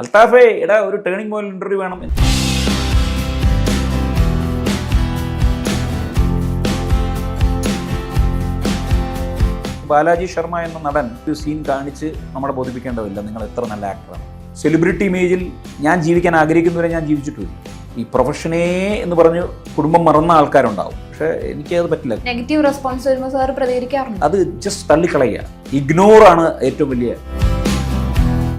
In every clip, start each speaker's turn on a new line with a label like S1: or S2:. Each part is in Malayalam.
S1: അൽത്താഫേ എടാ ഒരു ടേണിംഗ് പോയിന്റ് ഇന്റർവ്യൂ വേണം. ബാലാജി ശർമ്മ എന്ന നടൻ ഒരു സീൻ കാണിച്ച് നമ്മളെ ബോധിപ്പിക്കേണ്ടതില്ല. നിങ്ങൾ എത്ര നല്ല ആക്ടറാണ് സെലിബ്രിറ്റി ഇമേജിൽ ഞാൻ ജീവിക്കാൻ ആഗ്രഹിക്കുന്നവരെ ഞാൻ ജീവിച്ചിട്ടില്ല. ഈ പ്രൊഫഷനേ എന്ന് പറഞ്ഞ് കുടുംബം മറന്ന ആൾക്കാരുണ്ടാവും. പക്ഷേ അത് പറ്റില്ല.
S2: നെഗറ്റീവ് റെസ്പോൺസ് വരുമ്പോൾ സാർ പ്രതികരിക്കാറുണ്ട്.
S1: അത് ജസ്റ്റ് തള്ളിക്കളയുക. ഇഗ്നോർ ആണ് ഏറ്റവും വലിയ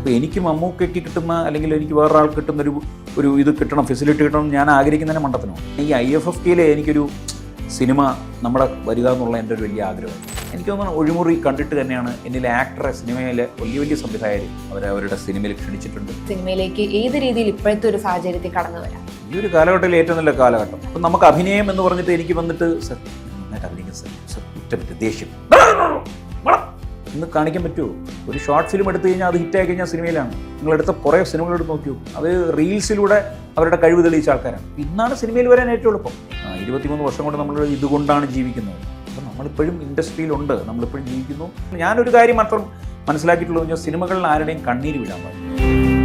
S1: ഇപ്പോൾ എനിക്ക് മമ്മൂക്കയ്ക്ക് കിട്ടുന്ന അല്ലെങ്കിൽ എനിക്ക് വേറൊരാൾക്ക് കിട്ടുന്ന ഒരു ഒരു ഇത് കിട്ടണം ഫെസിലിറ്റി കിട്ടണം ഞാൻ ആഗ്രഹിക്കുന്നതിന് മണ്ടത്തിനോ ഈ ഐ എഫ് എഫ് കെയിലെ എനിക്കൊരു സിനിമ നമ്മുടെ വരിക എന്നുള്ള എന്റെ ഒരു വലിയ ആഗ്രഹം. എനിക്ക് തോന്നുന്നു ഒഴിമുറി കണ്ടിട്ട് തന്നെയാണ് എന്നിലെ ആക്ടറെ സിനിമയിലെ വലിയ വലിയ സംവിധായകർ അവരെ അവരുടെ സിനിമയിൽ ക്ഷണിച്ചിട്ടുണ്ട്.
S2: സിനിമയിലേക്ക് ഏത് രീതിയിൽ ഇപ്പോഴത്തെ ഒരു സാഹചര്യത്തിൽ കടന്നു വരാം?
S1: ഈ ഒരു കാലഘട്ടത്തിൽ ഏറ്റവും നല്ല കാലഘട്ടം. അപ്പം നമുക്ക് അഭിനയം എന്ന് പറഞ്ഞിട്ട് എനിക്ക് വന്നിട്ട് സർ നന്നായിട്ട് അഭിനയിക്കും സർ സർ ദേഷ്യം. ഇന്ന് കാണിക്കാൻ പറ്റുമോ ഒരു ഷോർട്ട് ഫിലിം എടുത്തു കഴിഞ്ഞാൽ അത് ഹിറ്റായി കഴിഞ്ഞാൽ സിനിമയിലാണ്. നിങ്ങൾ എടുത്ത കുറേ സിനിമകളെടുത്ത് നോക്കിയോ? അത് റീൽസിലൂടെ അവരുടെ കഴിവ് തെളിയിച്ച ആൾക്കാരാണ്. ഇന്നാണ് സിനിമയിൽ വരാൻ ഏറ്റവും എളുപ്പം. ഇരുപത്തിമൂന്ന് വർഷം കൊണ്ട് നമ്മൾ ഇതുകൊണ്ടാണ് ജീവിക്കുന്നത്. അപ്പം നമ്മളിപ്പോഴും ഇൻഡസ്ട്രിയിലുണ്ട്. നമ്മളിപ്പോഴും ജീവിക്കുന്നു. ഞാനൊരു കാര്യം മാത്രം മനസ്സിലാക്കിയിട്ടുള്ളത് സിനിമകളിൽ ആരുടെയും കണ്ണീര് വിടാൻ
S2: നമ്മൾ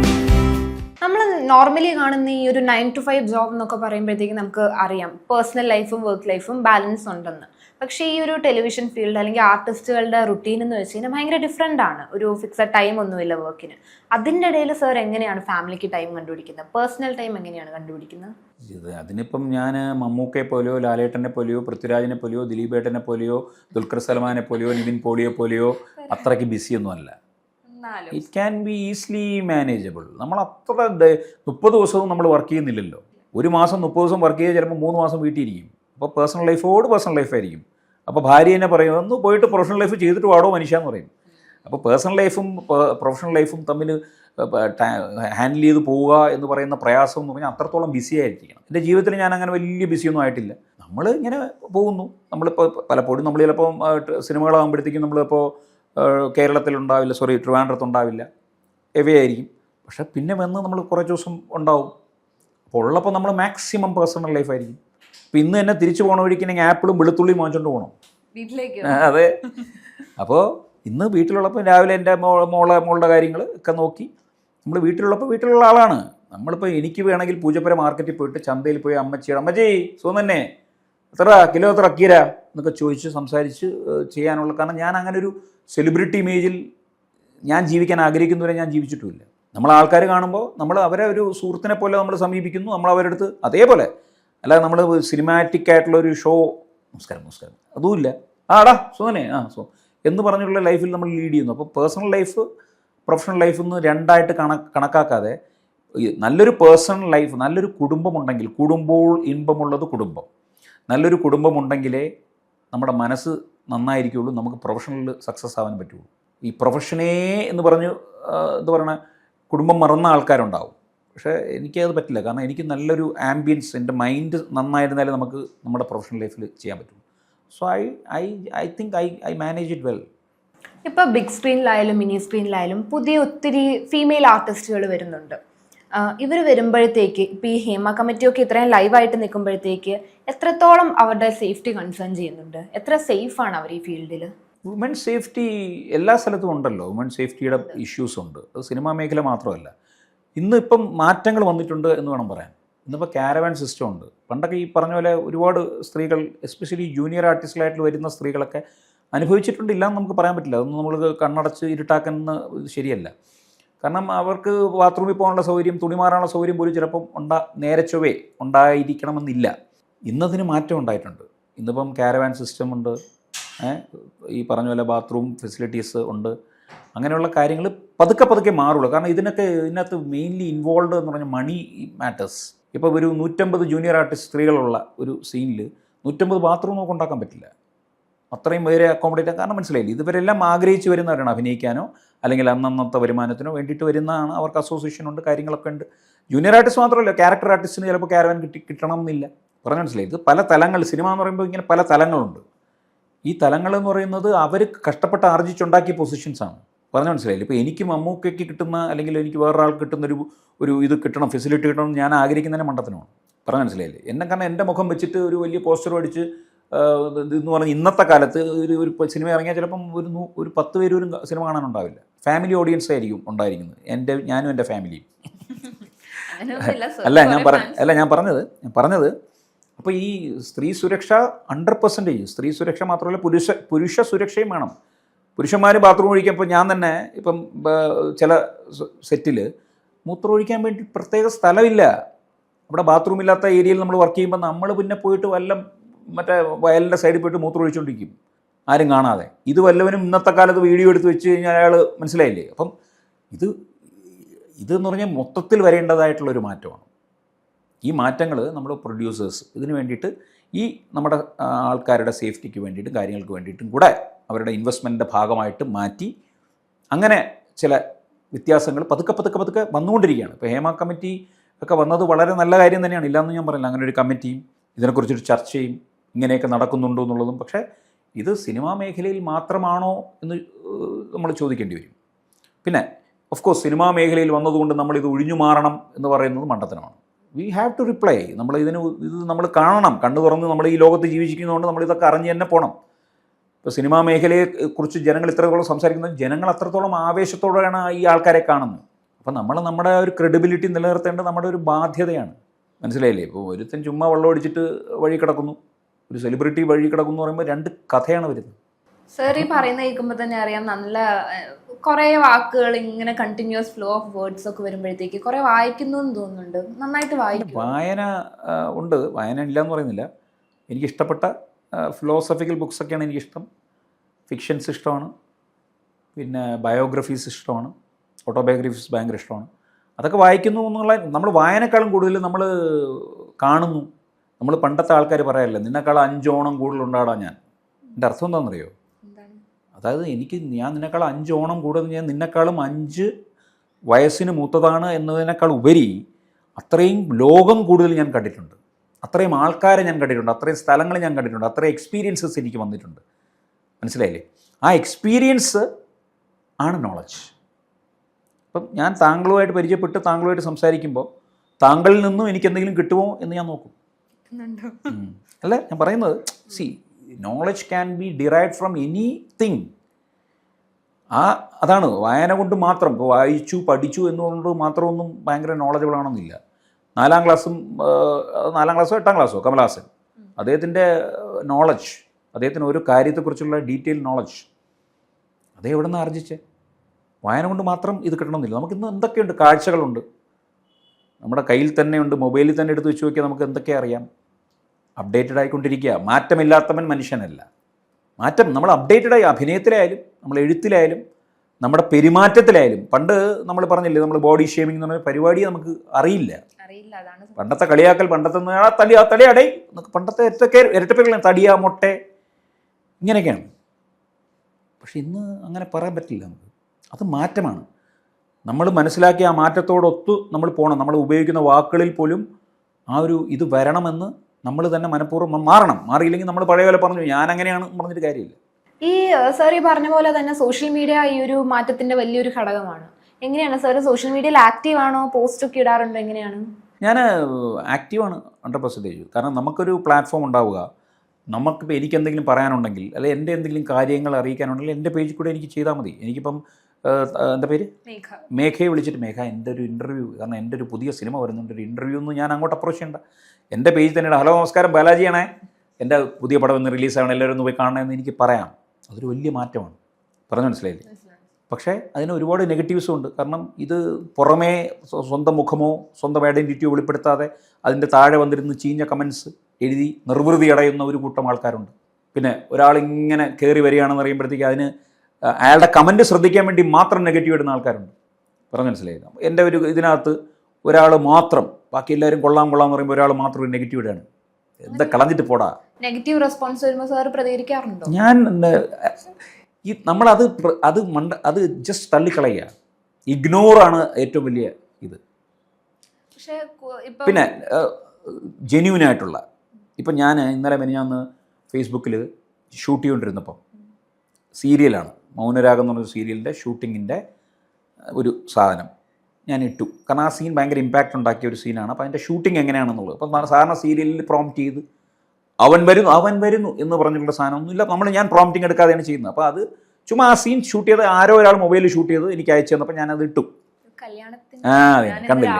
S2: നോർമലി കാണുന്ന ഈ ഒരു നയൻ ടു ഫൈവ് ജോബ് എന്നൊക്കെ പറയുമ്പോഴത്തേക്ക് നമുക്ക് അറിയാം. പേഴ്സണൽ ലൈഫും വർക്ക് ലൈഫും ബാലൻസ് ഉണ്ടെന്ന്. പക്ഷേ ഈ ഒരു ടെലിവിഷൻ ഫീൽഡ് അല്ലെങ്കിൽ ആർട്ടിസ്റ്റുകളുടെ റുട്ടീൻ എന്ന് വെച്ച് കഴിഞ്ഞാൽ ഭയങ്കര ഡിഫറെന്റ് ആണ്. ഒരു ഫിക്സഡ് ടൈം ഒന്നുമില്ല വർക്കിന് അതിന്റെ ഇടയിൽ സർ എങ്ങനെയാണ് ഫാമിലിക്ക് ടൈം കണ്ടുപിടിക്കുന്നത്? പേഴ്സണൽ ടൈം എങ്ങനെയാണ് കണ്ടുപിടിക്കുന്നത്?
S1: ഇത് അതിനിപ്പം ഞാൻ മമ്മൂക്കയെ പോലെയോ ലാലേട്ടനെ പോലെയോ പൃഥ്വിരാജിനെ പോലെയോ ദിലീപേട്ടനെ പോലെയോ ദുൽഖർ സൽമാനെ പോലെയോ നിവിൻ പോളിയെ പോലെയോ അത്രയ്ക്ക് ബിസിയൊന്നും അല്ല it can be easily manageable നമ്മൾ അത്ര മുപ്പത് ദിവസവും നമ്മൾ വർക്ക് ചെയ്യുന്നില്ലല്ലോ. ഒരു മാസം മുപ്പത് ദിവസം വർക്ക് ചെയ്ത് ചിലപ്പോൾ മൂന്ന് മാസം വീട്ടിൽ ഇരിക്കും അപ്പോൾ പേഴ്സണൽ ലൈഫോട് പേഴ്സണൽ ലൈഫായിരിക്കും അപ്പോൾ ഭാര്യ തന്നെ പറയും ഒന്ന് പോയിട്ട് പ്രൊഫഷണൽ ലൈഫ് ചെയ്തിട്ട് വാടോ മനുഷ്യ എന്ന് പറയും. അപ്പോൾ പേഴ്സണൽ ലൈഫും പ്രൊഫഷണൽ ലൈഫും തമ്മിൽ ഹാൻഡിൽ ചെയ്ത് പോവുക എന്ന് പറയുന്ന പ്രയാസം എന്ന് പറഞ്ഞാൽ അത്രത്തോളം ബിസി ആയിരിക്കണം. എന്റെ ജീവിതത്തിൽ ഞാൻ അങ്ങനെ വലിയ ബിസിയൊന്നും ആയിട്ടില്ല. നമ്മൾ ഇങ്ങനെ പോകുന്നു. നമ്മളിപ്പോൾ പലപ്പോഴും നമ്മൾ ചിലപ്പോൾ സിനിമകളാകുമ്പോഴത്തേക്കും നമ്മളിപ്പോൾ കേരളത്തിലുണ്ടാവില്ല സോറി ട്രിവാൻഡ്രത്തുണ്ടാവില്ല. ഉണ്ടാവില്ല ആയിരിക്കും പക്ഷേ പിന്നെ വന്ന് നമ്മൾ കുറച്ച് ദിവസം ഉണ്ടാവും. അപ്പോൾ ഉള്ളപ്പോൾ നമ്മൾ മാക്സിമം പേഴ്സണൽ ലൈഫായിരിക്കും അപ്പം ഇന്ന് തന്നെ തിരിച്ചു പോകണ വഴിക്കുണ്ടെങ്കിൽ ആപ്പിളും വെളുത്തുള്ളിയും വാങ്ങിച്ചുകൊണ്ട് പോകണം.
S2: വീട്ടിലേക്ക്
S1: അതെ. അപ്പോൾ ഇന്ന് വീട്ടിലുള്ളപ്പോൾ രാവിലെ എന്റെ മോ മോളെ മോളുടെ കാര്യങ്ങൾ ഒക്കെ നോക്കി. നമ്മൾ വീട്ടിലുള്ളപ്പോൾ വീട്ടിലുള്ള ആളാണ്. നമ്മളിപ്പോൾ എനിക്ക് വേണമെങ്കിൽ പൂജപ്പുര മാർക്കറ്റിൽ പോയിട്ട് ചന്തയിൽ പോയി അമ്മച്ചിയുടെ അമ്മച്ചി സുഖം തന്നെ? എത്ര കിലോ എത്ര അക്കീര എന്നൊക്കെ ചോദിച്ച് സംസാരിച്ച് ചെയ്യാനുള്ള കാരണം ഞാൻ അങ്ങനെ ഒരു സെലിബ്രിറ്റി ഇമേജിൽ ഞാൻ ജീവിക്കാൻ ആഗ്രഹിക്കുന്നവരെ ഞാൻ ജീവിച്ചിട്ടുമില്ല. നമ്മൾ ആൾക്കാർ കാണുമ്പോൾ നമ്മൾ അവരെ ഒരു സുഹൃത്തിനെ പോലെ നമ്മൾ സമീപിക്കുന്നു നമ്മൾ അവരുടെ അടുത്ത് അതേപോലെ. അല്ലാതെ നമ്മൾ സിനിമാറ്റിക് ആയിട്ടുള്ള ഒരു ഷോ നമസ്കാരം നമസ്കാരം. അതുമില്ല. ആടാ സുഖനെ ആ സോ എന്ന് പറഞ്ഞുള്ള ലൈഫിൽ നമ്മൾ ലീഡ് ചെയ്യുന്നു. അപ്പോൾ പേഴ്സണൽ ലൈഫ് പ്രൊഫഷണൽ ലൈഫ് എന്ന് രണ്ടായിട്ട് കണ കണക്കാക്കാതെ നല്ലൊരു പേഴ്സണൽ ലൈഫ് നല്ലൊരു കുടുംബമുണ്ടെങ്കിൽ കുടുംബോൾ ഇൻപമുള്ളത് കുടുംബം. നല്ലൊരു കുടുംബമുണ്ടെങ്കിലേ നമ്മുടെ മനസ്സ് നന്നായിരിക്കുള്ളൂ നമുക്ക് പ്രൊഫഷണലിൽ സക്സസ് ആവാൻ പറ്റുള്ളൂ. ഈ പ്രൊഫഷനേ എന്ന് പറഞ്ഞു എന്താ പറയണ കുടുംബം മറന്ന ആൾക്കാരുണ്ടാവും. പക്ഷേ എനിക്കത് പറ്റില്ല. കാരണം എനിക്ക് നല്ലൊരു ആംബിയൻസ് എന്റെ മൈൻഡ് നന്നായിരുന്നാലേ നമുക്ക് നമ്മുടെ പ്രൊഫഷണൽ ലൈഫിൽ ചെയ്യാൻ പറ്റുള്ളൂ. So I I I think I I manage it well
S2: ഇപ്പോൾ ബിഗ് സ്ക്രീനിലായാലും മിനി സ്ക്രീനിലായാലും പുതിയ ഒത്തിരി ഫീമെയിൽ ആർട്ടിസ്റ്റുകൾ വരുന്നുണ്ട്. ഇവർ വരുമ്പോഴത്തേക്ക് ഇപ്പോൾ ഈ ഹേമ കമ്മിറ്റിയൊക്കെ ഇത്രയും ലൈവായിട്ട് നിൽക്കുമ്പോഴത്തേക്ക് എത്രത്തോളം അവരുടെ സേഫ്റ്റി കൺസേൺ ചെയ്യുന്നുണ്ട്? എത്ര സേഫാണ് അവർ ഈ ഫീൽഡിൽ
S1: വുമൺ സേഫ്റ്റി എല്ലാ സ്ഥലത്തും ഉണ്ടല്ലോ. വുമൺ സേഫ്റ്റിയുടെ ഇഷ്യൂസ് ഉണ്ട്. അത് സിനിമാ മേഖല മാത്രമല്ല. ഇന്നിപ്പം മാറ്റങ്ങൾ വന്നിട്ടുണ്ട് എന്ന് വേണം പറയാൻ. ഇന്നിപ്പോൾ ക്യാരവാൻ സിസ്റ്റം ഉണ്ട്. പണ്ടൊക്കെ ഈ പറഞ്ഞ പോലെ ഒരുപാട് സ്ത്രീകൾ എസ്പെഷ്യലി ജൂനിയർ ആർട്ടിസ്റ്റിലായിട്ട് വരുന്ന സ്ത്രീകളൊക്കെ അനുഭവിച്ചിട്ടുണ്ട് ഇല്ലാന്ന് നമുക്ക് പറയാൻ പറ്റില്ല. അതൊന്നും നമ്മൾ കണ്ണടച്ച് ഇരുട്ടാക്കുന്ന ശരിയല്ല. കാരണം അവർക്ക് ബാത്റൂമിൽ പോകാനുള്ള സൗകര്യം തുണി മാറാനുള്ള സൗകര്യം പോലും ചിലപ്പം ഉണ്ടാ നേരെ ചൊവ്വേ ഉണ്ടായിരിക്കണമെന്നില്ല. ഇന്നതിന് മാറ്റം ഉണ്ടായിട്ടുണ്ട്. ഇന്നിപ്പം കാരവാൻ സിസ്റ്റം ഉണ്ട്. ഈ പറഞ്ഞ പോലെ ബാത്റൂം ഫെസിലിറ്റീസ് ഉണ്ട്. അങ്ങനെയുള്ള കാര്യങ്ങൾ പതുക്കെ പതുക്കെ മാറുള്ളൂ. കാരണം ഇതിനൊക്കെ ഇതിനകത്ത് മെയിൻലി ഇൻവോൾവ് എന്ന് പറഞ്ഞാൽ മണി മാറ്റേഴ്സ് ഇപ്പോൾ ഒരു നൂറ്റമ്പത് ജൂനിയർ ആർട്ടിസ്റ്റ് സ്ത്രീകളുള്ള ഒരു സീനിൽ നൂറ്റമ്പത് ബാത്റൂം നമുക്ക് ഉണ്ടാക്കാൻ പറ്റില്ല. അത്രയും പേരെ അക്കോമഡേറ്റ് കാരണം മനസ്സിലായില്ല? ഇതുവരെല്ലാം ആഗ്രഹിച്ചു വരുന്നവരാണ് അഭിനയിക്കാനോ അല്ലെങ്കിൽ അന്നന്നത്തെ വരുമാനത്തിനോ വേണ്ടിയിട്ട് വരുന്നതാണ് അവർക്ക് അസോസിയേഷൻ ഉണ്ട് കാര്യങ്ങളൊക്കെ ഉണ്ട്. ജൂനിയർ ആർട്ടിസ്റ്റ് മാത്രമല്ല ക്യാരക്ടർ ആർട്ടിസ്റ്റിന് ചിലപ്പോൾ ക്യാരവൻ കിട്ടി കിട്ടണം എന്നില്ല പറഞ്ഞു മനസ്സിലായി? ഇത് പല തലങ്ങൾ സിനിമ എന്ന് പറയുമ്പോൾ ഇങ്ങനെ പല തലങ്ങളുണ്ട്. ഈ തലങ്ങൾ എന്ന് പറയുന്നത് അവർ കഷ്ടപ്പെട്ട് ആർജിച്ചുണ്ടാക്കിയ പൊസിഷൻസാണ് പറഞ്ഞു മനസ്സിലായില്ല ഇപ്പോൾ എനിക്ക് മമ്മൂക്കയ്ക്ക് കിട്ടുന്ന അല്ലെങ്കിൽ എനിക്ക് വേറൊരാൾക്ക് കിട്ടുന്ന ഒരു ഒരു ഇത് കിട്ടണം ഫെസിലിറ്റി കിട്ടണം ഞാൻ ആഗ്രഹിക്കുന്നതിന് മണ്ടത്തിനുമാണ്. പറഞ്ഞു മനസ്സിലായില്ലേ? എന്നെ കാരണം എന്റെ മുഖം വെച്ചിട്ട് ഒരു വലിയ പോസ്റ്റർ അടിച്ച് ഇതെന്ന് പറഞ്ഞാൽ ഇന്നത്തെ കാലത്ത് ഒരു ഒരു സിനിമ ഇറങ്ങിയാൽ ചിലപ്പം ഒരു ഒരു പത്ത് പേര് ഒരു സിനിമ കാണാനുണ്ടാവില്ല. ഫാമിലി ഓഡിയൻസ് ആയിരിക്കും ഉണ്ടായിരിക്കുന്നത്. എന്റെ ഞാനും എന്റെ ഫാമിലിയും. അല്ല ഞാൻ പറ അല്ല ഞാൻ പറഞ്ഞത് ഞാൻ പറഞ്ഞത് അപ്പോൾ ഈ സ്ത്രീ സുരക്ഷ ഹൺഡ്രഡ് പെർസെന്റേജ് സ്ത്രീ സുരക്ഷ മാത്രമല്ല പുരുഷ പുരുഷ സുരക്ഷയും വേണം. പുരുഷന്മാർ ബാത്റൂം ഒഴിക്കുമ്പോൾ ഞാൻ തന്നെ ഇപ്പം ചില സെറ്റിൽ മൂത്രം ഒഴിക്കാൻ വേണ്ടി പ്രത്യേക സ്ഥലമില്ല. അവിടെ ബാത്റൂം ഇല്ലാത്ത ഏരിയയിൽ നമ്മൾ വർക്ക് ചെയ്യുമ്പോൾ നമ്മൾ പിന്നെ പോയിട്ട് വല്ല മറ്റേ വയലിന്റെ സൈഡിൽ പോയിട്ട് മൂത്രം ഒഴിച്ചുകൊണ്ടിരിക്കും ആരും കാണാതെ. ഇത് വല്ലവനും ഇന്നത്തെ കാലത്ത് വീഡിയോ എടുത്ത് വെച്ച് കഴിഞ്ഞാൽ അയാൾ മനസ്സിലായില്ലേ? അപ്പം ഇത് ഇതെന്ന് പറഞ്ഞാൽ മൊത്തത്തിൽ വരേണ്ടതായിട്ടുള്ളൊരു മാറ്റമാണ്. ഈ മാറ്റങ്ങൾ നമ്മൾ പ്രൊഡ്യൂസേഴ്സ് ഇതിന് വേണ്ടിയിട്ട് ഈ നമ്മുടെ ആൾക്കാരുടെ സേഫ്റ്റിക്ക് വേണ്ടിയിട്ടും കാര്യങ്ങൾക്ക് വേണ്ടിയിട്ടും കൂടെ അവരുടെ ഇൻവെസ്റ്റ്മെന്റിന്റെ ഭാഗമായിട്ട് മാറ്റി അങ്ങനെ ചില വ്യത്യാസങ്ങൾ പതുക്കെ പതുക്കെ പതുക്കെ വന്നുകൊണ്ടിരിക്കുകയാണ്. ഇപ്പോൾ ഹേമ കമ്മിറ്റി ഒക്കെ വന്നത് വളരെ നല്ല കാര്യം തന്നെയാണ്. ഇല്ലയെന്ന് ഞാൻ പറയില്ല അങ്ങനെ ഒരു കമ്മിറ്റിയും ഇതിനെക്കുറിച്ചൊരു ചർച്ചയും ഇങ്ങനെയൊക്കെ നടക്കുന്നുണ്ടോ എന്നുള്ളതും. പക്ഷേ ഇത് സിനിമാ മേഖലയിൽ മാത്രമാണോ എന്ന് നമ്മൾ ചോദിക്കേണ്ടി വരും. പിന്നെ ഓഫ് കോഴ്സ് സിനിമാ മേഖലയിൽ വന്നതുകൊണ്ട് നമ്മൾ ഇത് ഒഴിഞ്ഞു മാറണം എന്ന് പറയുന്നത് മണ്ടത്തനമാണ് വി ഹാവ് ടു റിപ്ലൈ നമ്മൾ ഇതിന് ഇത് നമ്മൾ കാണണം. കണ്ണു തുറന്ന് നമ്മൾ ഈ ലോകത്ത് ജീവിച്ചിരിക്കുന്നതുകൊണ്ട് നമ്മൾ ഇതൊക്കെ അറിഞ്ഞ് തന്നെ പോകണം ഇപ്പോൾ സിനിമാ മേഖലയെ കുറിച്ച് ജനങ്ങൾ ഇത്രത്തോളം സംസാരിക്കുന്നത് ജനങ്ങൾ അത്രത്തോളം ആവേശത്തോടെയാണ് ഈ ആൾക്കാരെ കാണുന്നത്. അപ്പോൾ നമ്മൾ നമ്മുടെ ഒരു ക്രെഡിബിലിറ്റി നിലനിർത്തേണ്ടത് നമ്മുടെ ഒരു ബാധ്യതയാണ്. മനസ്സിലായില്ലേ? ഇപ്പോൾ ഒരുത്തൻ ചുമ്മാ വെള്ളം അടിച്ചിട്ട് വഴി കിടക്കുന്നു. ഒരു സെലിബ്രിറ്റി വഴി കിടക്കുന്നു എന്ന് പറയുമ്പോൾ രണ്ട് കഥയാണ് വരുന്നത്.
S2: സർ ഈ പറയുന്ന കേൾക്കുമ്പോൾ തന്നെ അറിയാം നല്ല കുറെ വാക്കുകൾ ഇങ്ങനെ കണ്ടിന്യൂസ് ഫ്ലോ ഓഫ് വേർഡ്സ് ഒക്കെ വരുമ്പോഴത്തേക്ക് കുറെ വായിക്കുന്നു എന്ന് തോന്നുന്നുണ്ട്. നന്നായിട്ട് വായിക്കും.
S1: വായന ഉണ്ട്. വായന ഇല്ല എന്ന് പറയുന്നില്ല. എനിക്കിഷ്ടപ്പെട്ട ഫിലോസഫിക്കൽ ബുക്സൊക്കെയാണ് എനിക്കിഷ്ടം. ഫിക്ഷൻസ് ഇഷ്ടമാണ്. പിന്നെ ബയോഗ്രഫീസ് ഇഷ്ടമാണ്. ഓട്ടോബയോഗ്രഫീസ് ഭയങ്കര ഇഷ്ടമാണ്. അതൊക്കെ വായിക്കുന്നു എന്നുള്ള നമ്മൾ വായനക്കാളും കൂടുതൽ നമ്മൾ കാണുന്നു. നമ്മൾ പണ്ടത്തെ ആൾക്കാർ പറയാറില്ല നിന്നെക്കാളും അഞ്ചോണം കൂടുതൽ ഉണ്ടാടാ ഞാൻ. എന്റെ അർത്ഥം എന്താണെന്നറിയോ?
S2: എന്താണ്?
S1: അതായത് എനിക്ക് ഞാൻ നിന്നെക്കാളും അഞ്ചോണം കൂടുതൽ ഞാൻ നിന്നെക്കാളും അഞ്ച് വയസ്സിന് മൂത്തതാണ് എന്നതിനേക്കാൾ ഉപരി അത്രയും ലോകം കൂടുതൽ ഞാൻ കണ്ടിട്ടുണ്ട്. അത്രയും ആൾക്കാരെ ഞാൻ കണ്ടിട്ടുണ്ട് അത്രയും സ്ഥലങ്ങൾ ഞാൻ കണ്ടിട്ടുണ്ട് അത്രയും എക്സ്പീരിയൻസസ് എനിക്ക് വന്നിട്ടുണ്ട്. മനസ്സിലായില്ലേ? ആ എക്സ്പീരിയൻസ് ആണ് നോളജ് അപ്പം ഞാൻ താങ്കളുമായിട്ട് പരിചയപ്പെട്ട് താങ്കളുമായിട്ട് സംസാരിക്കുമ്പോൾ താങ്കളിൽ നിന്നും എനിക്ക് എന്തെങ്കിലും കിട്ടുമോ എന്ന് ഞാൻ നോക്കും. അല്ല? ഞാൻ പറയുന്നത് see knowledge can be derive from anything ആ അതാണ് വായന കൊണ്ട് മാത്രം ഇപ്പോൾ വായിച്ചു പഠിച്ചു എന്നുകൊണ്ട് മാത്രമൊന്നും ഭയങ്കര നോളജബിൾ ആണെന്നില്ല. നാലാം ക്ലാസ്സും നാലാം ക്ലാസ്സോ എട്ടാം ക്ലാസ്സോ കമലഹാസൻ അദ്ദേഹത്തിന്റെ നോളജ് അദ്ദേഹത്തിന് ഒരു കാര്യത്തെക്കുറിച്ചുള്ള ഡീറ്റെയിൽ നോളജ് അതേ എവിടെ നിന്ന് ആർജിച്ചേ? വായന കൊണ്ട് മാത്രം ഇത് കിട്ടണമെന്നില്ല. നമുക്ക് ഇന്ന് എന്തൊക്കെയുണ്ട്? കാഴ്ചകളുണ്ട്. നമ്മുടെ കയ്യിൽ തന്നെയുണ്ട് മൊബൈലിൽ തന്നെ എടുത്ത് വെച്ച് നോക്കിയാൽ നമുക്ക് എന്തൊക്കെ അറിയാം? അപ്ഡേറ്റഡ് ആയിക്കൊണ്ടിരിക്കുക. മാറ്റമില്ലാത്തവൻ മനുഷ്യനല്ല. മാറ്റം നമ്മൾ അപ്ഡേറ്റഡ് ആയി അഭിനയത്തിലായാലും നമ്മൾ എഴുത്തിലായാലും നമ്മുടെ പെരുമാറ്റത്തിലായാലും പണ്ട് നമ്മൾ പറഞ്ഞില്ലേ നമ്മൾ ബോഡി ഷേമിംഗ് എന്ന് പറഞ്ഞ പരിപാടി നമുക്ക് അറിയില്ല. പണ്ടത്തെ കളിയാക്കൽ പണ്ടത്തെ തടി ആ തടി എന്നൊക്കെ പണ്ടത്തെ ഇരട്ടക്കെ ഇരട്ടപ്പേരുകളാണ്. തടിയാ മുട്ട ഇങ്ങനെയൊക്കെയാണ്. പക്ഷെ ഇന്ന് അങ്ങനെ പറയാൻ പറ്റില്ല നമുക്ക്. അത് മാറ്റമാണ്. നമ്മൾ മനസ്സിലാക്കിയ ആ മാറ്റത്തോടൊത്ത് നമ്മൾ പോകണം നമ്മൾ ഉപയോഗിക്കുന്ന വാക്കുകളിൽ പോലും ആ ഒരു ഇത് വരണമെന്ന് നമ്മൾ തന്നെ മനഃപൂർവം മാറണം. മാറിയില്ലെങ്കിൽ നമ്മൾ പഴയ പോലെ പറഞ്ഞു ഞാൻ അങ്ങനെയാണ് പറഞ്ഞിട്ട് കാര്യമില്ല.
S2: ഈ സാർ ഈ പറഞ്ഞ പോലെ തന്നെ സോഷ്യൽ മീഡിയ ഈ ഒരു മാറ്റത്തിന്റെ വലിയൊരു ഘടകമാണ്. എങ്ങനെയാണ് സാർ സോഷ്യൽ മീഡിയയിൽ ആക്റ്റീവ് ആണോ? പോസ്റ്റ് ഒക്കെ ഇടാറുണ്ടോ? എങ്ങനെയാണ്?
S1: ഞാൻ ആക്റ്റീവാണ് ഹൺഡ്രഡ് പെർസെന്റേജ് കാരണം നമുക്കൊരു പ്ലാറ്റ്ഫോം ഉണ്ടാവുക. നമുക്കിപ്പോൾ എനിക്ക് എന്തെങ്കിലും പറയാനുണ്ടെങ്കിൽ അല്ലെ എന്റെ എന്തെങ്കിലും കാര്യങ്ങൾ അറിയിക്കാനുണ്ടെങ്കിൽ എന്റെ പേജിൽ കൂടെ എനിക്ക് ചെയ്താൽ മതി. എനിക്കിപ്പം എന്താ പേര്?
S2: മേഘ.
S1: മേഘയെ വിളിച്ചിട്ട് മേഘ എന്റെ ഒരു ഇന്റർവ്യൂ കാരണം എന്റെ ഒരു പുതിയ സിനിമ വരുന്നുണ്ട് ഒരു ഇന്റർവ്യൂ ഒന്നും ഞാൻ അങ്ങോട്ട് അപ്രോച്ച് ചെയ്യണ്ട. എന്റെ പേജ് തന്നെയാണ് ഹലോ നമസ്കാരം. ബാലാജിയാണേ. എന്റെ പുതിയ പടം ഒന്ന് റിലീസാവണം. എല്ലാവരും ഒന്ന് പോയി കാണണമെന്ന് എനിക്ക് പറയാം. അതൊരു വലിയ മാറ്റമാണ്. പറഞ്ഞു മനസ്സിലായില്ലേ? പക്ഷേ അതിന് ഒരുപാട് നെഗറ്റീവ്സും ഉണ്ട്. കാരണം ഇത് പുറമേ സ്വ- സ്വന്തം മുഖമോ സ്വന്തം ഐഡന്റിറ്റിയോ വെളിപ്പെടുത്താതെ അതിന്റെ താഴെ വന്നിരുന്ന് ചീഞ്ഞ കമൻസ് എഴുതി നിർവൃതി അടയുന്ന ഒരു കൂട്ടം ആൾക്കാരുണ്ട്. പിന്നെ ഒരാളിങ്ങനെ കയറി വരികയാണെന്ന് അറിയുമ്പോഴത്തേക്ക് അതിന് അയാളുടെ കമന്റ് ശ്രദ്ധിക്കാൻ വേണ്ടി മാത്രം നെഗറ്റീവ് ഇടുന്ന ആൾക്കാരുണ്ട്. പറഞ്ഞു മനസ്സിലായില്ല? എന്റെ ഒരു ഇതിനകത്ത് ഒരാൾ മാത്രം ബാക്കി എല്ലാവരും കൊള്ളാം കൊള്ളാം എന്ന് പറയുമ്പോൾ ഒരാൾ മാത്രം നെഗറ്റീവ് എന്താ കളഞ്ഞിട്ട് പോടാ?
S2: നെഗറ്റീവ് റെസ്പോൺസ് വരുമ്പോൾ സാർ പ്രതികരിക്കാറുണ്ടോ?
S1: ഞാൻ ഈ നമ്മളത് അത് മണ്ട അത് ജസ്റ്റ് തള്ളിക്കളയുക. ഇഗ്നോറാണ് ഏറ്റവും വലിയ ഇത്. പിന്നെ ജെന്യൂനായിട്ടുള്ള ഇപ്പം ഞാൻ ഇന്നലെ മെനിഞ്ഞാന്ന് ഫേസ്ബുക്കിൽ ഷൂട്ട് ചെയ്തുകൊണ്ടിരുന്നപ്പം സീരിയലാണ് മൗനരാഗം എന്ന് പറഞ്ഞ സീരിയലിന്റെ ഷൂട്ടിങ്ങിന്റെ ഒരു സാധനം. ഞാൻ ഇട്ടു കാരണം ആ സീൻ ഭയങ്കര ഇമ്പാക്റ്റ് ഉണ്ടാക്കിയ ഒരു സീനാണ് അപ്പോൾ അതിന്റെ ഷൂട്ടിംഗ് എങ്ങനെയാണെന്നുള്ളത്. അപ്പം സാധാരണ സീരിയലിൽ പ്രോംപ്റ്റ് ചെയ്ത് അവൻ വരുന്നു അവൻ വരുന്നു എന്ന് പറഞ്ഞിട്ടുള്ള സാധനമൊന്നുമില്ല. നമ്മൾ ഞാൻ പ്രോംപ്റ്റിംഗ് എടുക്കാതെയാണ് ചെയ്യുന്നത്. അപ്പോൾ അത് ചുമ്മാ ആ സീൻ ഷൂട്ട് ചെയ്ത് ആരോ ഒരാൾ മൊബൈലിൽ ഷൂട്ട് ചെയ്ത് എനിക്ക് അയച്ചു തന്നപ്പോൾ ഞാനത് ഇട്ടു. ആ അതെ. കണ്ടില്ല?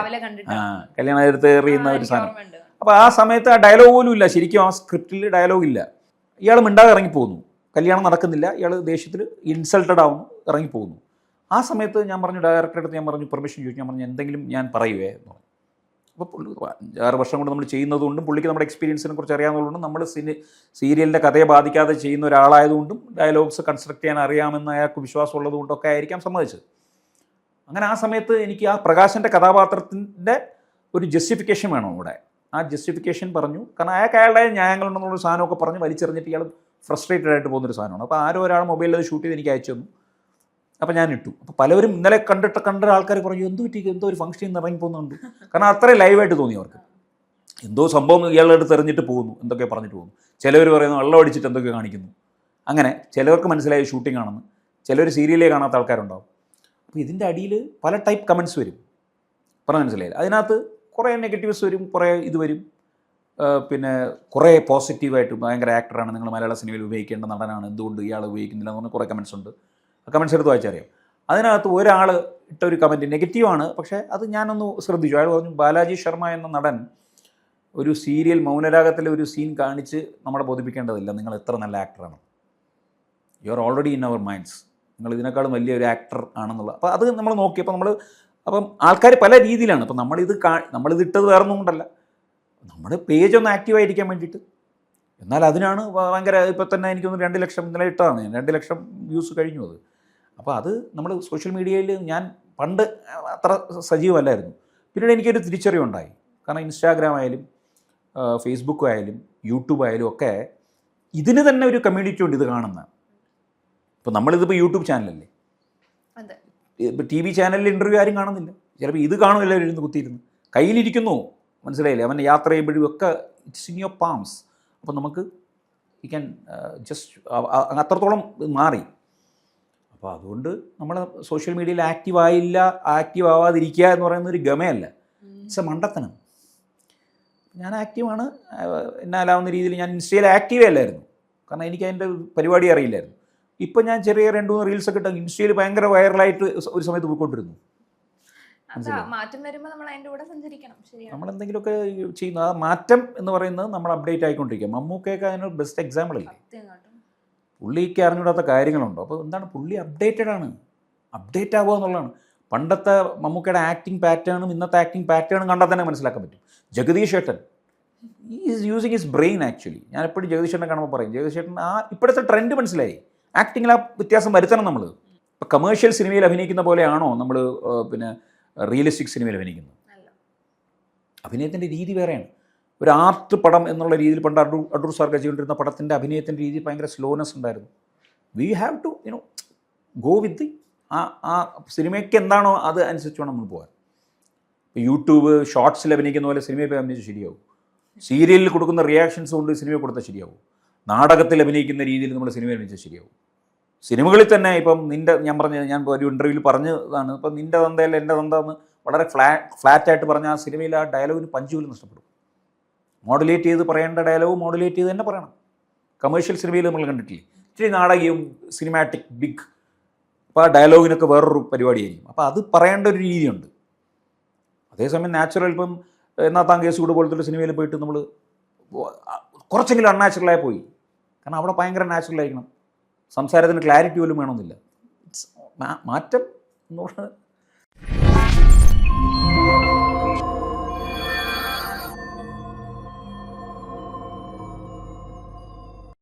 S1: ആ കല്യാണം എടുത്ത് എറിയുന്ന ഒരു സാധനം. അപ്പോൾ ആ സമയത്ത് ആ ഡയലോഗ് പോലും ഇല്ല. ശരിക്കും ആ സ്ക്രിപ്റ്റിൽ ഡയലോഗ് ഇല്ല. ഇയാൾ മിണ്ടാതെ ഇറങ്ങിപ്പോകുന്നു. കല്യാണം നടക്കുന്നില്ല. ഇയാൾ ദേഷ്യത്തിൽ ഇൻസൾട്ടഡ് ആവുന്നു. ഇറങ്ങിപ്പോകുന്നു. ആ സമയത്ത് ഞാൻ പറഞ്ഞു ഡയറക്ടറുടെ അടുത്ത് ഞാൻ പറഞ്ഞു പെർമിഷൻ ചോദിച്ചു. ഞാൻ പറഞ്ഞു എന്തെങ്കിലും ഞാൻ പറയുവേ എന്ന് പറഞ്ഞു. അപ്പോൾ പുള്ളി അഞ്ചാറ് വർഷം കൊണ്ട് നമ്മൾ ചെയ്യുന്നതുകൊണ്ടും പുള്ളിക്ക് നമ്മുടെ എക്സ്പീരിയൻസിനെ കുറിച്ച് അറിയാവുന്നതുകൊണ്ടും നമ്മൾ സിനി സീരിയലിന്റെ കഥയെ ബാധിക്കാതെ ചെയ്യുന്ന ഒരാളായതുകൊണ്ടും ഡയലോഗ്സ് കൺസ്ട്രക്ട് ചെയ്യാൻ അറിയാമെന്ന് അയാൾക്ക് വിശ്വാസം ഉള്ളതുകൊണ്ടൊക്കെ ആയിരിക്കാം സമ്മതിച്ചത്. അങ്ങനെ ആ സമയത്ത് എനിക്ക് ആ പ്രകാശന്റെ കഥാപാത്രത്തിന്റെ ഒരു ജസ്റ്റിഫിക്കേഷൻ വേണം അവിടെ. ആ ജസ്റ്റിഫിക്കേഷൻ പറഞ്ഞു. കാരണം അയാൾക്ക് അയാളുടെ ന്യായങ്ങളുണ്ടെന്നുള്ള സാധനമൊക്കെ പറഞ്ഞ് വലിച്ചെറിഞ്ഞിട്ട് ഇയാൾ ഫ്രസ്ട്രേറ്റഡ് ആയിട്ട് പോകുന്നൊരു സാധനമാണ്. അപ്പോൾ ആരോ ഒരാൾ മൊബൈലിൽ അത് ഷൂട്ട് ചെയ്ത് എനിക്ക് അയച്ചു തന്നു. അപ്പോൾ ഞാൻ ഇട്ടു അപ്പോൾ പലവരും ഇന്നലെ കണ്ടിട്ട് കണ്ട ആൾക്കാർ പറഞ്ഞു എന്ത് പറ്റി? എന്തോ ഒരു ഫംഗ്ഷനിൽ ഇറങ്ങി പോകുന്നുണ്ട്. കാരണം അത്രയും ലൈവായിട്ട് തോന്നി അവർക്ക്. എന്തോ സംഭവം ഇയാളുടെ അടുത്ത് എറിഞ്ഞിട്ട് പോകുന്നു എന്തൊക്കെ പറഞ്ഞിട്ട് പോകുന്നു. ചിലവർ പറയുന്നു വെള്ളം അടിച്ചിട്ട് എന്തൊക്കെ കാണിക്കുന്നു. അങ്ങനെ ചിലവർക്ക് മനസ്സിലായി ഷൂട്ടിംഗ് ആണെന്ന്. ചിലർ സീരിയലേ കാണാത്ത ആൾക്കാരുണ്ടാവും. അപ്പോൾ ഇതിന്റെ അടിയിൽ പല ടൈപ്പ് കമൻസ് വരും. പറഞ്ഞ മനസ്സിലായില്ല? അതിനകത്ത് കുറേ നെഗറ്റീവ്സ് വരും കുറേ ഇത് വരും. പിന്നെ കുറേ പോസിറ്റീവായിട്ട് ഭയങ്കര ആക്ടറാണ് നിങ്ങൾ മലയാള സിനിമയിൽ ഉപയോഗിക്കേണ്ട നടനാണ്. എന്തുകൊണ്ട് ഇയാൾ ഉപയോഗിക്കുന്നില്ല എന്ന് പറഞ്ഞാൽ കുറേ കമൻസ് ഉണ്ട്. കമൻസ് എടുത്ത് വായിച്ചറിയാം. അതിനകത്ത് ഒരാൾ ഇട്ട ഒരു കമന്റ് നെഗറ്റീവാണ് പക്ഷേ അത് ഞാനൊന്ന് ശ്രദ്ധിച്ചു. അയാൾ പറഞ്ഞു ബാലാജി ശർമ്മ എന്ന നടൻ ഒരു സീരിയൽ മൗനരാഗത്തിലെ ഒരു സീൻ കാണിച്ച് നമ്മളെ ബോധിപ്പിക്കേണ്ടതില്ല. നിങ്ങൾ എത്ര നല്ല ആക്ടറാണ് you are already in our minds നിങ്ങൾ ഇതിനേക്കാളും വലിയൊരു ആക്ടർ ആണെന്നുള്ള അപ്പോൾ അത് നമ്മൾ നോക്കി. അപ്പോൾ നമ്മൾ അപ്പം ആൾക്കാർ പല രീതിയിലാണ്. അപ്പം നമ്മളിത് കാ നമ്മളിത് ഇട്ടത് വേറെ ഒന്നും കൊണ്ടല്ല. നമ്മുടെ പേജ് ഒന്ന് ആക്റ്റീവ് ആയിരിക്കാൻ വേണ്ടിയിട്ട്. എന്നാൽ അതിനാണ് ഭയങ്കര ഇപ്പം തന്നെ എനിക്കൊന്ന് രണ്ട് ലക്ഷം ഇന്നലെ ഇട്ടതാണ്. രണ്ട് ലക്ഷം വ്യൂസ് കഴിഞ്ഞു അത്. അപ്പോൾ അത് നമ്മൾ സോഷ്യൽ മീഡിയയിൽ ഞാൻ പണ്ട് അത്ര സജീവമല്ലായിരുന്നു. പിന്നീട് എനിക്കൊരു തിരിച്ചറിവുണ്ടായി കാരണം ഇൻസ്റ്റാഗ്രാം ആയാലും ഫേസ്ബുക്ക് ആയാലും യൂട്യൂബ് ആയാലും ഒക്കെ ഇതിന് തന്നെ ഒരു കമ്മ്യൂണിറ്റി ഉണ്ട് ഇത് കാണുന്ന. ഇപ്പോൾ നമ്മളിതിപ്പോൾ യൂട്യൂബ് ചാനലല്ലേ ഇപ്പോൾ ടി വി ചാനലിൽ ഇന്റർവ്യൂ ആരും കാണുന്നില്ല. ചിലപ്പോൾ ഇത് കാണുന്നില്ല ഇരുന്ന് കുത്തിയിരുന്നു. കയ്യിലിരിക്കുന്നു. മനസ്സിലായില്ലേ? അവൻ യാത്ര ചെയ്യുമ്പോഴും ഒക്കെ ഇറ്റ്സ് ഇൻ യുവർ പാംസ് അപ്പോൾ നമുക്ക് യു ക്യാൻ ജസ്റ്റ് അത്രത്തോളം മാറി. അപ്പോൾ അതുകൊണ്ട് നമ്മൾ സോഷ്യൽ മീഡിയയിൽ ആക്റ്റീവ് ആയില്ല ആക്റ്റീവ് ആവാതിരിക്കുക എന്ന് പറയുന്ന ഒരു ഗമയല്ല ഇറ്റ്സ് എ മണ്ടത്തനം. ഞാൻ ആക്റ്റീവാണ് എന്നാലാവുന്ന രീതിയിൽ ഞാൻ ഇൻസ്റ്റയിൽ ആക്റ്റീവേ അല്ലായിരുന്നു. കാരണം എനിക്ക് അതിന്റെ പരിപാടി അറിയില്ലായിരുന്നു. ഇപ്പം ഞാൻ ചെറിയ രണ്ട് മൂന്ന് റീൽസൊക്കെ ഇട്ട് ഇൻസ്റ്റയിൽ ഭയങ്കര വൈറലായിട്ട് ഒരു സമയത്ത് പോയിക്കൊണ്ടിരുന്നു.
S2: മാറ്റം വരുമ്പോൾ നമ്മൾ കൂടെ സഞ്ചരിക്കണം.
S1: നമ്മൾ എന്തെങ്കിലുമൊക്കെ ചെയ്യുന്നു ആ മാറ്റം എന്ന് പറയുന്നത് നമ്മൾ അപ്ഡേറ്റ് ആയിക്കൊണ്ടിരിക്കുക. മമ്മൂക്കയൊക്കെ അതിനൊരു ബെസ്റ്റ് എക്സാമ്പിൾ അല്ലേ. പുള്ളിക്ക് അറിഞ്ഞൂടാത്ത കാര്യങ്ങളുണ്ടോ. അപ്പോൾ എന്താണ്? പുള്ളി അപ്ഡേറ്റഡ് ആണ്. അപ്ഡേറ്റ് ആവുക എന്നുള്ളതാണ്. പണ്ടത്തെ മമ്മൂക്കയുടെ ആക്ടിങ് പാറ്റേണും ഇന്നത്തെ ആക്ടിങ് പാറ്റേണും കണ്ടാൽ തന്നെ മനസ്സിലാക്കാൻ പറ്റും. ജഗദീഷ് ഏട്ടൻ is using his brain actually ഞാൻ എപ്പോഴും ജഗദീഷ് ഏട്ടനെ കാണുമ്പോൾ പറയും ജഗദീഷ് ഏട്ടൻ ആ ഇപ്പോഴത്തെ ട്രെൻഡ് മനസ്സിലായി. ആക്ടിങ്ങിൽ ആ വ്യത്യാസം വരുത്തണം നമ്മൾ ഇപ്പോൾ കമേഴ്ഷ്യൽ സിനിമയിൽ അഭിനയിക്കുന്ന പോലെയാണോ നമ്മൾ പിന്നെ റിയലിസ്റ്റിക് സിനിമയിൽ അഭിനയിക്കുന്നത്? അഭിനയത്തിന്റെ രീതി വേറെയാണ്. ഒരു ആർട്ട് പടം എന്നുള്ള രീതിയിൽ പണ്ട് അടൂർ അടൂർ സാർ ചെയ്തുകൊണ്ടിരുന്ന പടത്തിന്റെ അഭിനയത്തിന്റെ രീതി ഭയങ്കര സ്ലോനെസ് ഉണ്ടായിരുന്നു. We have to you know go with the ah ah സിനിമയ്ക്ക് എന്താണോ അത് അനുസരിച്ച് വേണം നമ്മൾ പോകാൻ. യൂട്യൂബ് ഷോർട്സിൽ അഭിനയിക്കുന്ന പോലെ സിനിമയിൽ പോയി അഭിനയിച്ച് ശരിയാവും. സീരിയലിൽ കൊടുക്കുന്ന റിയാക്ഷൻസ് കൊണ്ട് സിനിമയിൽ കൊടുത്താൽ ശരിയാവും. നാടകത്തിൽ അഭിനയിക്കുന്ന രീതിയിൽ നമ്മൾ സിനിമ അഭിനയിച്ചാൽ ശരിയാവും. സിനിമകളിൽ തന്നെ ഇപ്പം നിന്റെ ഞാൻ പറഞ്ഞ ഞാൻ ഒരു ഇന്റർവ്യൂവിൽ പറഞ്ഞതാണ് ഇപ്പം നിന്റെ തന്തയല്ല എന്റെ തന്ത എന്ന് വളരെ ഫ്ലാ ഫ്ലാറ്റായിട്ട് പറഞ്ഞ ആ സിനിമയിൽ ആ ഡയലോഗിന് പഞ്ചുവിൽ നഷ്ടപ്പെടും. മോഡുലേറ്റ് ചെയ്ത് പറയേണ്ട ഡയലോഗ് മോഡുലേറ്റ് ചെയ്ത് തന്നെ പറയണം. കമേഴ്ഷ്യൽ സിനിമയിൽ നമ്മൾ കണ്ടിട്ടില്ലേ? ഇച്ചിരി നാടകീയവും സിനിമാറ്റിക് ബിഗ് അപ്പോൾ ആ ഡയലോഗിനൊക്കെ വേറൊരു പരിപാടിയായിരിക്കും. അപ്പോൾ അത് പറയേണ്ട ഒരു രീതിയുണ്ട്. അതേസമയം നാച്ചുറൽ ഇപ്പം എന്നാ താൻ കേസ് കൂടെ പോലത്തെ ഒരു സിനിമയിൽ പോയിട്ട് നമ്മൾ കുറച്ചെങ്കിലും അൺനാച്ചുറലായി പോയി. കാരണം അവിടെ ഭയങ്കര നാച്ചുറൽ ആയിരിക്കണം. സംസാരത്തിന് ക്ലാരിറ്റി പോലും വേണമെന്നില്ല. മാറ്റം എന്ന് പറഞ്ഞാൽ